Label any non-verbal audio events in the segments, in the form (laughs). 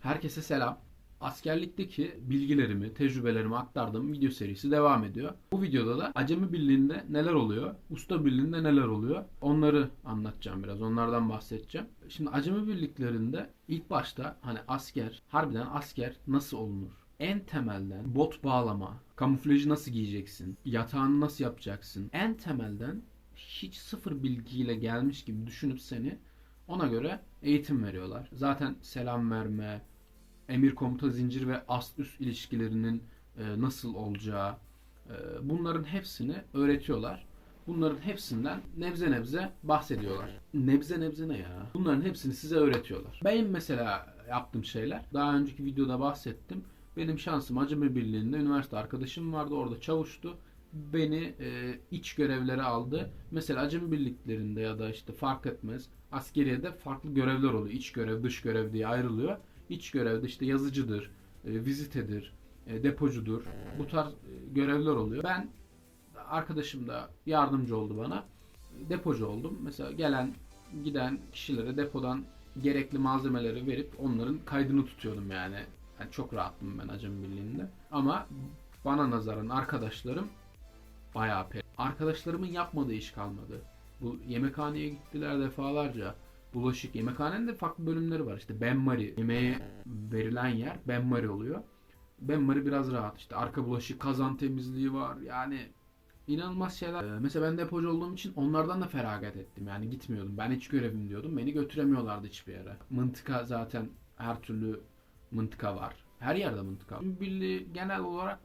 Herkese selam. Askerlikteki bilgilerimi, tecrübelerimi aktardığım video serisi devam ediyor. Bu videoda da Acemi Birliği'nde neler oluyor, Usta Birliği'nde neler oluyor onları anlatacağım biraz, onlardan bahsedeceğim. Şimdi Acemi Birliklerinde ilk başta hani asker, harbiden asker nasıl olunur? En temelden bot bağlama, kamuflajı nasıl giyeceksin, yatağını nasıl yapacaksın? En temelden hiç sıfır bilgiyle gelmiş gibi düşünüp seni ona göre eğitim veriyorlar. Zaten selam verme, emir komuta zincir ve ast üst ilişkilerinin e, nasıl olacağı e, bunların hepsini öğretiyorlar. Bunların hepsinden nebze nebze bahsediyorlar. Nebze nebze ne ya? Bunların hepsini size öğretiyorlar. Benim mesela yaptığım şeyler daha önceki videoda bahsettim. Benim şansım Acemi Birliği'nde üniversite arkadaşım vardı. Orada çavuştu. Beni e, iç görevlere aldı. Mesela Acemi Birliklerinde ya da işte fark etmez. Askeriyede farklı görevler oluyor. İç görev, dış görev diye ayrılıyor. İç görevde işte yazıcıdır, e, vizitedir, e, depocudur. Bu tarz e, görevler oluyor. Ben arkadaşım da yardımcı oldu bana. Depocu oldum. Mesela gelen giden kişilere depodan gerekli malzemeleri verip onların kaydını tutuyordum yani. yani çok rahattım ben Acemi Birliği'nde. Ama bana nazaran arkadaşlarım bayağı pe. Arkadaşlarımın yapmadığı iş kalmadı. Bu yemekhaneye gittiler defalarca. Bulaşık, yemekhanenin de farklı bölümleri var. İşte benmari, yemeğe verilen yer benmari oluyor. Benmari biraz rahat. İşte arka bulaşık, kazan temizliği var. Yani inanılmaz şeyler. Ee, mesela ben depocu olduğum için onlardan da feragat ettim. Yani gitmiyordum. Ben hiç görevim diyordum. Beni götüremiyorlardı hiçbir yere. Mıntıka zaten her türlü mıntıka var. Her yerde mıntıka. Birliği genel olarak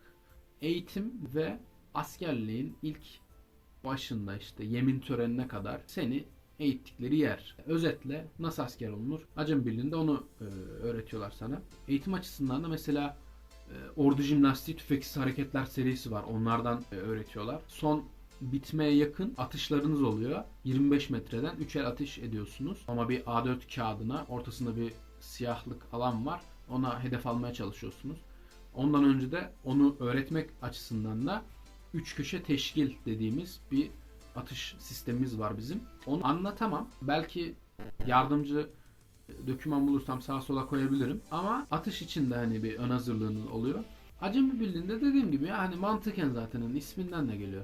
eğitim ve askerliğin ilk başında işte yemin törenine kadar seni eğittikleri yer. Özetle nasıl asker olunur? Acem Birliği'nde onu e, öğretiyorlar sana. Eğitim açısından da mesela e, ordu jimnastiği tüfeksiz hareketler serisi var. Onlardan e, öğretiyorlar. Son bitmeye yakın atışlarınız oluyor. 25 metreden 3'er atış ediyorsunuz. Ama bir A4 kağıdına ortasında bir siyahlık alan var. Ona hedef almaya çalışıyorsunuz. Ondan önce de onu öğretmek açısından da 3 köşe teşkil dediğimiz bir atış sistemimiz var bizim. Onu anlatamam. Belki yardımcı döküman bulursam sağa sola koyabilirim. Ama atış için de hani bir ön hazırlığınız oluyor. Acemi Birliği'nde dediğim gibi hani mantıken zaten hani isminden de geliyor.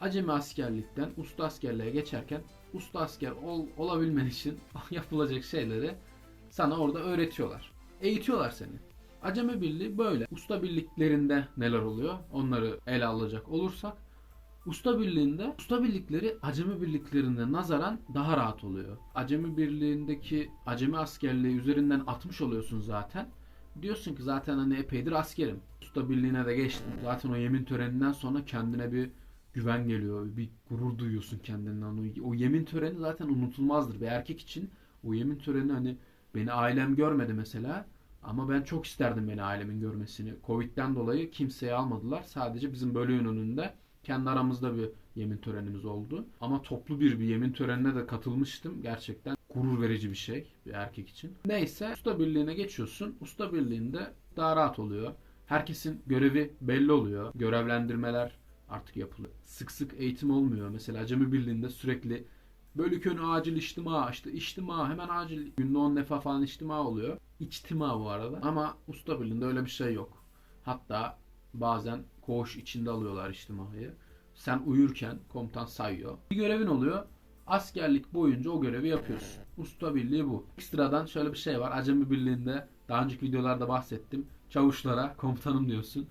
Acemi askerlikten usta askerliğe geçerken usta asker ol, olabilmen için (laughs) yapılacak şeyleri sana orada öğretiyorlar. Eğitiyorlar seni. Acemi Birliği böyle. Usta birliklerinde neler oluyor? Onları ele alacak olursak Usta birliğinde, usta birlikleri acemi birliklerine nazaran daha rahat oluyor. Acemi birliğindeki acemi askerliği üzerinden atmış oluyorsun zaten. Diyorsun ki zaten hani epeydir askerim. Usta birliğine de geçtim. Zaten o yemin töreninden sonra kendine bir güven geliyor. Bir gurur duyuyorsun kendinden. O, o yemin töreni zaten unutulmazdır. Bir erkek için o yemin töreni hani beni ailem görmedi mesela. Ama ben çok isterdim beni ailemin görmesini. Covid'den dolayı kimseye almadılar. Sadece bizim bölüğün önünde kendi aramızda bir yemin törenimiz oldu. Ama toplu bir bir yemin törenine de katılmıştım. Gerçekten gurur verici bir şey bir erkek için. Neyse usta birliğine geçiyorsun. Usta birliğinde daha rahat oluyor. Herkesin görevi belli oluyor. Görevlendirmeler artık yapılıyor. Sık sık eğitim olmuyor. Mesela Acemi Birliği'nde sürekli bölük önü acil içtima, işte içtima hemen acil günde 10 defa falan içtima oluyor. İçtima bu arada. Ama usta birliğinde öyle bir şey yok. Hatta bazen koğuş içinde alıyorlar içtimayı. Sen uyurken komutan sayıyor. Bir görevin oluyor. Askerlik boyunca o görevi yapıyorsun. Usta birliği bu. Ekstradan şöyle bir şey var. Acemi birliğinde daha önceki videolarda bahsettim. Çavuşlara komutanım diyorsun.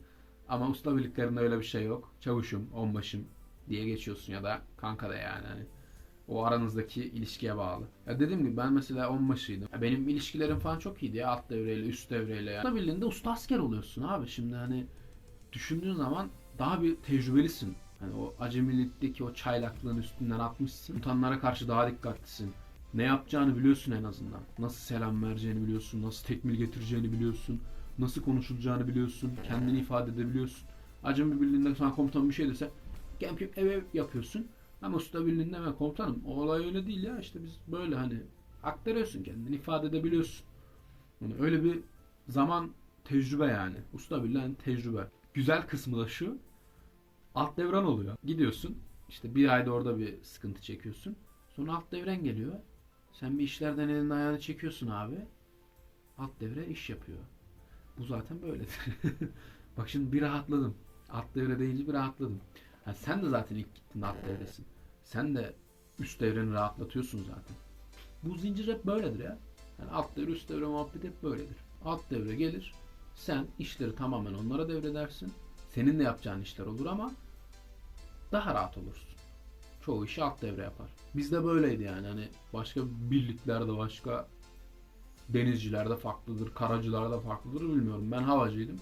Ama usta birliklerinde öyle bir şey yok. Çavuşum, onbaşım diye geçiyorsun ya da kanka da yani. Hani o aranızdaki ilişkiye bağlı. Ya dediğim gibi ben mesela onbaşıydım. Ya benim ilişkilerim falan çok iyiydi ya alt devreyle üst devreyle ya. Usta birliğinde usta asker oluyorsun abi. Şimdi hani düşündüğün zaman daha bir tecrübelisin. Hani o acemilikteki o çaylaklığın üstünden atmışsın. Komutanlara karşı daha dikkatlisin. Ne yapacağını biliyorsun en azından. Nasıl selam vereceğini biliyorsun. Nasıl tekmil getireceğini biliyorsun. Nasıl konuşulacağını biliyorsun. Kendini ifade edebiliyorsun. Acemi birliğinde sana komutan bir şey dese gem gem ev ev yapıyorsun. Ama usta birliğinde ben komutanım o olay öyle değil ya işte biz böyle hani aktarıyorsun kendini ifade edebiliyorsun. Yani öyle bir zaman tecrübe yani. Usta birliğin tecrübe. Güzel kısmı da şu. Alt devran oluyor. Gidiyorsun. işte bir ayda orada bir sıkıntı çekiyorsun. Sonra alt devren geliyor. Sen bir işlerden elini ayağını çekiyorsun abi. alt devre iş yapıyor. Bu zaten böyledir. (laughs) Bak şimdi bir rahatladım. Alt devre deyince bir rahatladım. Ha, sen de zaten ilk gittin alt devresin. Sen de üst devreni rahatlatıyorsun zaten. Bu zincir hep böyledir ya. Yani alt devre üst devre muhabbeti hep böyledir. Alt devre gelir. Sen işleri tamamen onlara devredersin. Senin de yapacağın işler olur ama daha rahat olursun. Çoğu işi alt devre yapar. Bizde böyleydi yani. Hani başka birliklerde başka denizcilerde farklıdır, karacılarda farklıdır bilmiyorum. Ben havacıydım.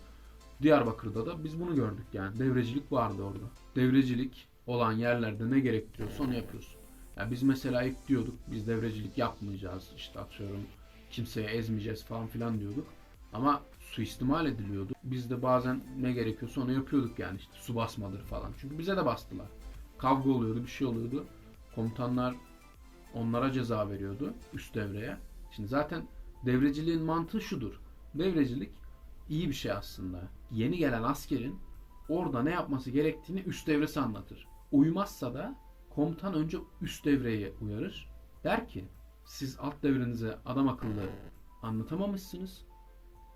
Diyarbakır'da da biz bunu gördük yani. Devrecilik vardı orada. Devrecilik olan yerlerde ne gerektiriyorsa onu yapıyorsun. Ya biz mesela ilk diyorduk biz devrecilik yapmayacağız işte atıyorum kimseye ezmeyeceğiz falan filan diyorduk. Ama suistimal ediliyordu. Biz de bazen ne gerekiyorsa onu yapıyorduk yani işte su basmadır falan. Çünkü bize de bastılar. Kavga oluyordu bir şey oluyordu. Komutanlar onlara ceza veriyordu üst devreye. Şimdi zaten devreciliğin mantığı şudur. Devrecilik iyi bir şey aslında. Yeni gelen askerin orada ne yapması gerektiğini üst devresi anlatır. Uymazsa da komutan önce üst devreye uyarır. Der ki siz alt devrenize adam akıllı anlatamamışsınız.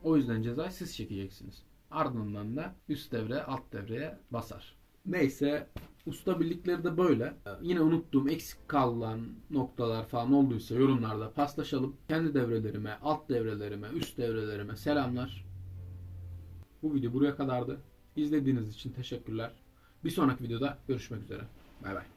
O yüzden cezayı siz çekeceksiniz. Ardından da üst devre alt devreye basar. Neyse usta birlikleri de böyle. Yine unuttuğum eksik kalan noktalar falan olduysa yorumlarda paslaşalım. Kendi devrelerime, alt devrelerime, üst devrelerime selamlar. Bu video buraya kadardı. İzlediğiniz için teşekkürler. Bir sonraki videoda görüşmek üzere. Bay bay.